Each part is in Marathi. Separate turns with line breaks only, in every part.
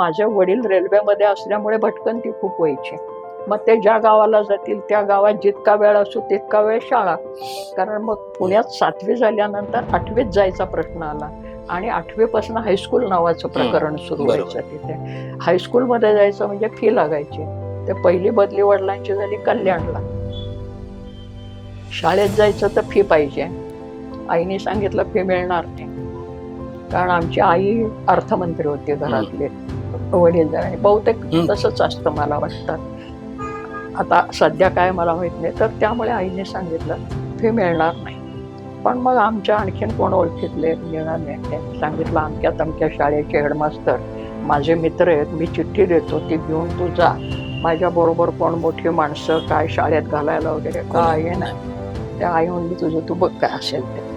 माझे वडील रेल्वेमध्ये असल्यामुळे भटकंती खूप व्हायची. मग ते ज्या गावाला जातील त्या गावात जितका वेळ असो तितका वेळ शाळा. कारण मग पुण्यात सातवी झाल्यानंतर आठवीत जायचा प्रश्न आला. आणि आठवीपासून हायस्कूल नावाचं प्रकरण सुरू. व्हायचं तिथे. हायस्कूलमध्ये जायचं म्हणजे फी लागायची. ते पहिली बदली वडिलांची झाली कल्याणला. शाळेत जायचं तर फी पाहिजे. आईने सांगितलं फी मिळणार नाही. कारण आमची आई अर्थमंत्री होती घरातले. वडील आणि बहुतेक. तसंच असतं मला वाटतं. आता सध्या काय मला माहीत नाही तर त्यामुळे आईने सांगितलं फी मिळणार नाही. पण मग आमच्या आणखीन कोण ओळखीतले मिळाले त्यांनी सांगितलं अमक्या तमक्या शाळेचे हेडमास्तर माझे मित्र आहेत मी चिठ्ठी देतो ती घेऊन तू जा. माझ्या बरोबर कोण मोठी माणसं काय शाळेत घालायला वगैरे काय आहे ना त्या आई म्हणली तुझं तू बघ काय असेल ते.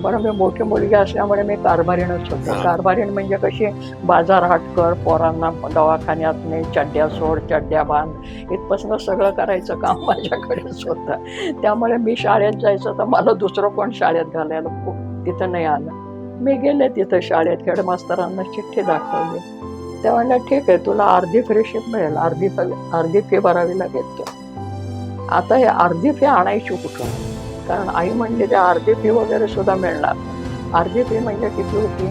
बरं मी मोठी मुलगी असल्यामुळे मी कारभारीणच होते. कारभारीण म्हणजे कशी बाजार हाट कर पोरांना दवाखान्यात नाही चड्ड्या सोड चड्ड्या बांध. इथपासून सगळं करायचं काम माझ्याकडेच होतं. त्यामुळे मी शाळेत जायचं तर मला दुसरं कोण शाळेत घालायला खूप तिथं नाही आलं. मी गेले तिथं शाळेत हेडमास्तरांना चिठ्ठी दाखवली. त्या म्हणल्या ठीक आहे तुला अर्धी फ्रीशिप मिळेल. अर्धी अर्धी फी भरावी लागेल तर आता हे अर्धी फी आणायची कुठून कारण आई म्हणली ते अर्धी फी वगैरे सुद्धा मिळणार. अर्धी फी म्हणजे किती होती?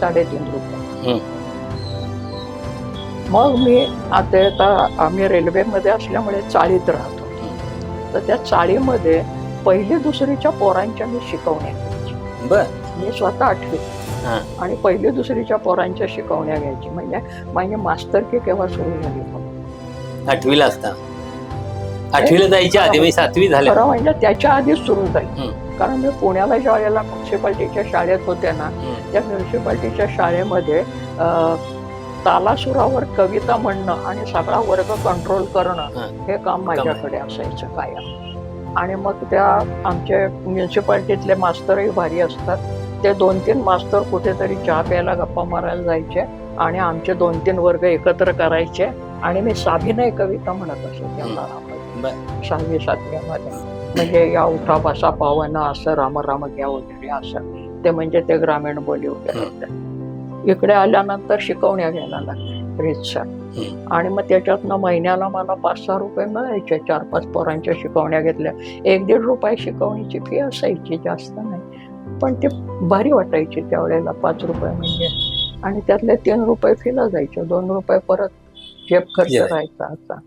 साडेतीन रुपये. मग मी आता आता आम्ही रेल्वेमध्ये असल्यामुळे चाळीत राहत. होतो तर त्या चाळीमध्ये पहिली दुसरीच्या पोरांच्या मी शिकवण्या घ्यायची.
बर.
मी स्वतः आठवी. आणि पहिली दुसरीच्या पोरांच्या शिकवण्या घ्यायची. म्हणजे माझी मास्तर की केव्हा सुरू झाली.
आठवीला असता. आठवीला जायच्या आधी मी सातवी झाल्या
खरं म्हणजे त्याच्या आधीच सुरू झाली. कारण मी पुण्याला ज्या वेळेला म्युन्सिपाल्टीच्या शाळेत होते ना. त्या म्युन्सिपाल्टीच्या शाळेमध्ये तालासुरावर कविता म्हणणं आणि सगळा वर्ग कंट्रोल करणं.
हे
काम माझ्याकडे असायचं कायम आणि मग त्या आमचे म्युन्सिपाल्टीतले मास्तरही भारी असतात ते दोन तीन मास्तर कुठेतरी चहा प्यायला गप्पा मारायला जायचे आणि आमचे दोन तीन वर्ग एकत्र करायचे आणि मी साभिनय कविता म्हणत असो त्या. काळामध्ये. सहावी सातव्यामध्ये म्हणजे या उठा बसा पावना असं राम राम घ्या वगैरे असं. ते म्हणजे ते ग्रामीण बोली वगैरे इकडे आल्यानंतर शिकवण्या घ्यायला लागले रितसर. आणि मग त्याच्यातनं महिन्याला मला पाच सहा रुपये मिळायचे चार पाच पोरांच्या शिकवण्या घेतल्या. एक दीड रुपये शिकवणीची फी असायची जास्त नाही. पण ते भारी वाटायची त्यावेळेला पाच रुपये म्हणजे. आणि त्यातले तीन रुपये फीला जायचे दोन रुपये परत जेब खर्च. राहायचा असा